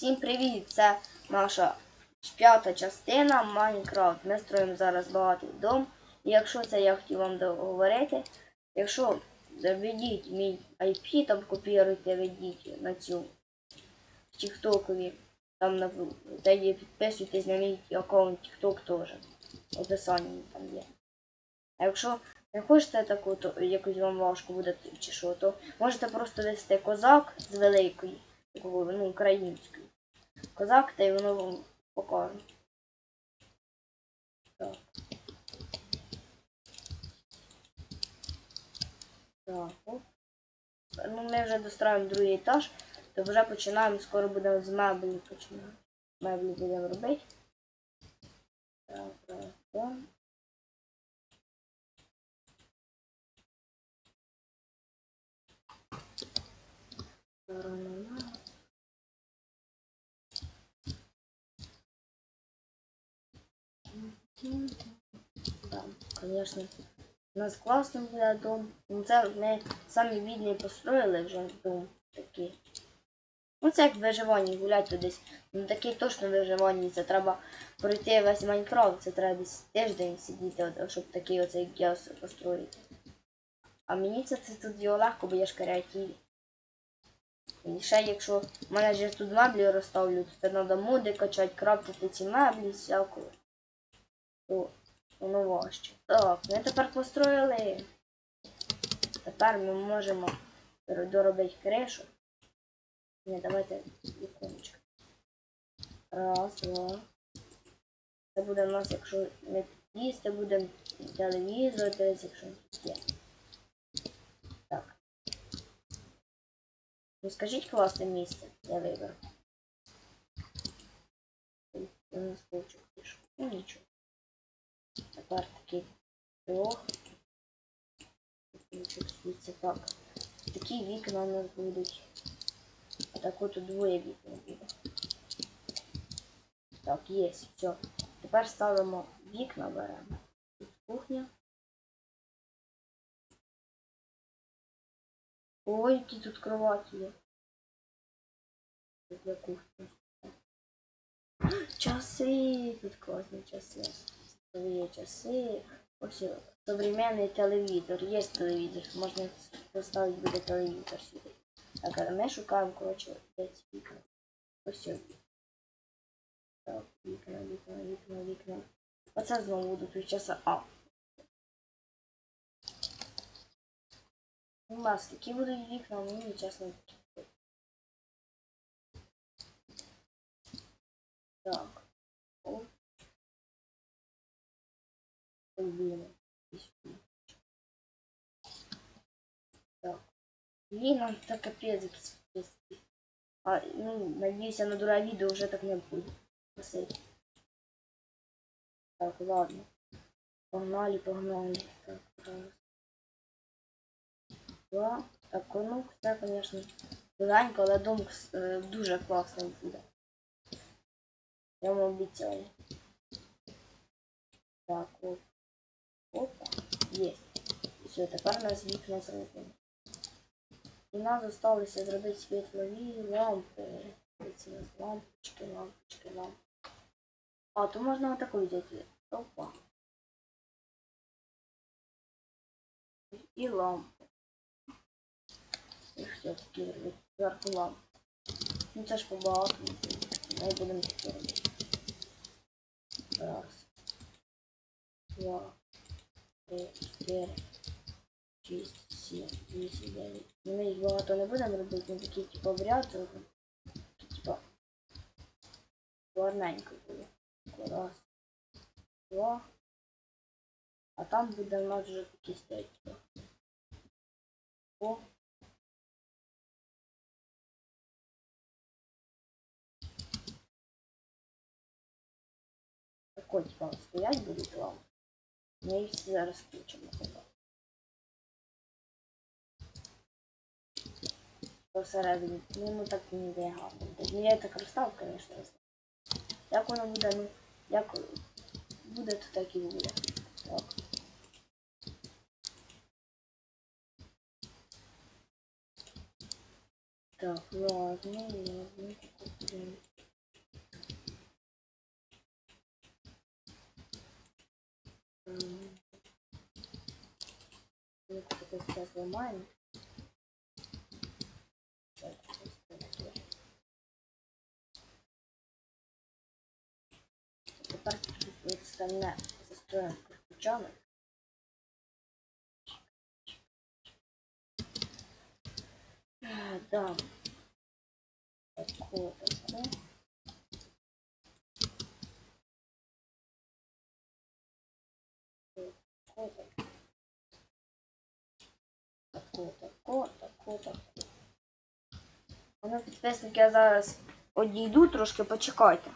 Всім привіт! Це наша п'ята частина Майнкрафт. Ми строїмо зараз багатий дом. І якщо це я хотів вам договорити, якщо введіть мій IP, там копіруйте, введіть на цю в Тіктокові, там на де підписуйтесь на мій аккаунт Тікток теж. Описанні там є. А якщо не хочете таку, то якось вам важко буде чи що, то можете просто вести козак з великої, ну, української. Козак, та й воно вам покаже. Так. Так. Ну, ми вже достроїмо другий етаж, то вже починаємо, скоро будемо з меблі починати. Меблі будемо робити. Так, так, так. Сторона. Да, конечно. У нас класно буде дом. Ну це ми самі бідні построїли вже дом такий. Ну це як виживання гуляти десь. Ну такий точно виживання. Це треба пройти весь Майнкрафт, це треба десь тиждень сидіти, щоб такий оцей геос построїти. А мені це, це тут його легко, бо я ж креативі. І ще якщо в мене ж тут меблі розставлю, то треба моди качати, крафтити ці меблі всяку. То воно важче. Так, ми тепер построїли. Тепер ми можемо доробити кришу. Ні, давайте віконечко. Раз, два. Це буде у нас, якщо ми їсти будемо телевізор, десь, якщо є. Так. Ну скажіть класне місце, я виберу. У нас получок пишу. Ну нічого. Тепер такий трьох. Світиться так. Такі вікна у нас будуть. А так от двоє вікна буде. Так, є, все. Тепер ставимо вікна, беремо. Тут кухня. Ой, які тут кроваті є. Для кухні. Часи! Тут класні часи. Є часи. Ось современний телевізор. Є телевізор. Можна поставити буде телевізор сюди. Так, а ми шукаємо, коротше, десь вікна. Ось сюди. Так, вікна, вікна, вікна, вікна. Оце знову будуть тут часи. А. У нас які будуть вікна, мені чесно. Так. Блін. Так. Блін, так капець якийсь. якийсь. А, ну, надіюся, на друге відео вже так не буде. Спасибо. Так, ладно. Погнали, погнали. Так, раз. Два. Так, ну, це, звісно, легенько, але дом е, дуже класний буде. Я вам обіцяю. Так, оп. Опа. Є. Все, тепер у нас вікна зроблено. І нам залишилося зробити світлові лампи. Ці у нас лампочки, лампочки, лампочки. А, то можна отаку взяти. Опа. І лампи. І все таки робити. Зверху лампи. Ну це ж побагато. Ми будемо таке робити. Раз. Два. Ну, Ми їх багато не будемо робити, ми такі типу в ряд. Такі, Типа. Гарненько буде. Раз. Два. А там буде у нас вже такі стоять. типа. О. Так от вам стоять будуть вам. Ми їх зараз включимо. Посередині. Ну, ну так не йде гарно. Ну, я так розстав, звісно. Як воно буде, ну, як буде, то так і буде. Так. Так, ладно, ладно. Так, ось таке. Тепер тут остальне застроїмо кирпичами. Да. Таку, таку. Таку, таку, таку, таку, таку. Воно підписники я зараз одійду трошки, почекайте.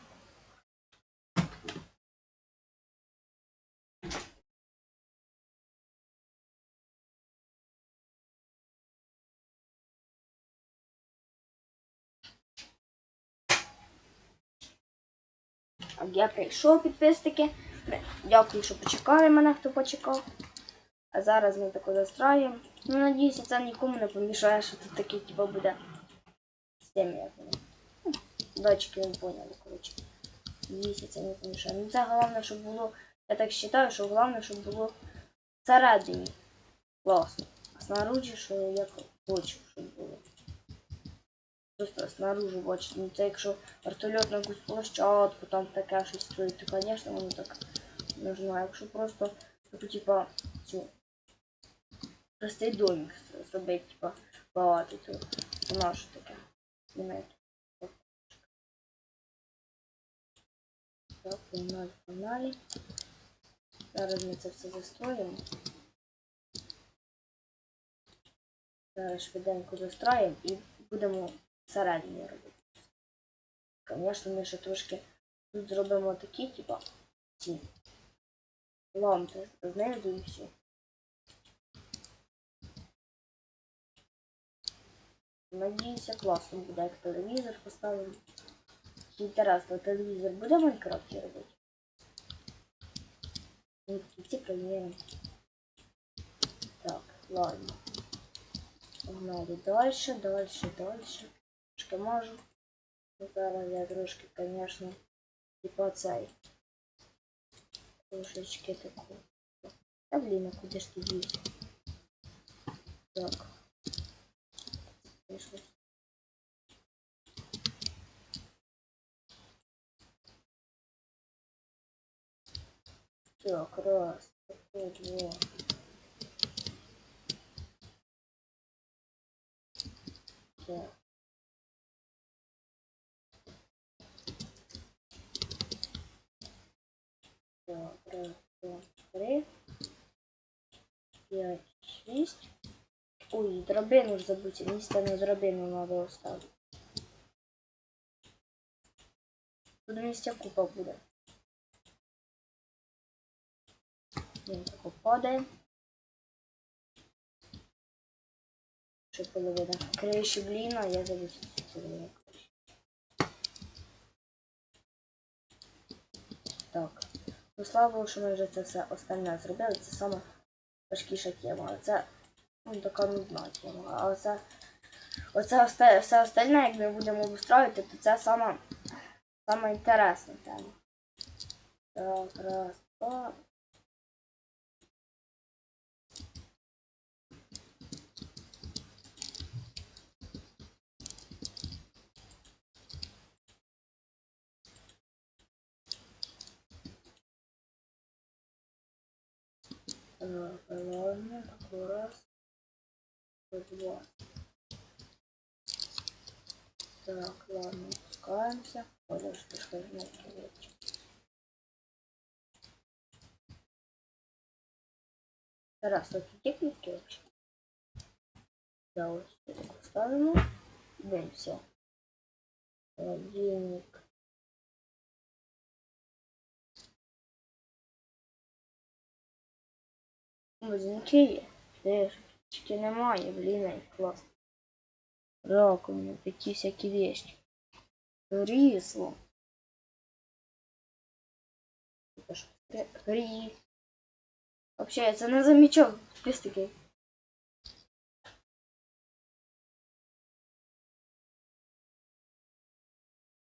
Я прийшов підписники. Дякую, що почекали мене, хто почекав. А зараз ми тако застраюємо. Ну, надіюся, це нікому не помішає, що тут такий типу буде. З тим, як воно. Ну, Дочки ви поняли, коротше. Надіюся, це не помішає. Ну це головне, щоб було. Я так вважаю, що головне, щоб було всередині. Класно. А снаружи, що я як хочу, щоб було. Просто снаружи бачите, ну це якщо вертольот на якусь площадку, там таке щось стоїть, то, звісно, воно так нужно. А якщо просто таку, типа, цю простий домик зробити, типа, багато, то воно ж таке. Знаєте. Так, погнали, погнали. Зараз ми це все застроїмо. Зараз швиденько застроїмо і будемо всередині робити. Звісно, ми ще трошки тут зробимо такі, типа, ці лампи знизу і все. Надіюся, класно буде, як телевізор поставимо. Інтересно, телевізор буде в Майнкрафті робити? Ну, в кінці перевіримо. Так, ладно. Погнали дальше, дальше, дальше. Трошки можу. Ну, Зараз я трошки, звісно, типа цей. Трошечки таку. Та блін, а куди ж ти дівся? Так. Пішло. Так, раз, два. Так. Так, раз, два, три, п'ять, шість. Ой, драбину ж забудьте, місце на драбину надо оставити. Тут місця купа буде. Він тако падає. Що половина. Криші бліна, я забув половину. Так. Ну слава Богу, що ми вже це все остальне зробили. Це саме важкіша тема. Це ну, така нудна тема. А оце, оце оста- все остальне, як ми будемо обустраювати, то це сама, сама інтересна тема. Так, раз, два. Так, ладно, такой раз. Два. Так, ладно, спускаемся. Подожди, что же мне делать? Раз, вот где клетки вообще? Да, вот сюда так ставим. Блин, все. Холодильник. Музинки є. Флешечки немає, блін, класно. Раковина, такі всякі вещи. Кре- крі- Вообще, я це не замічав. Плюс такий.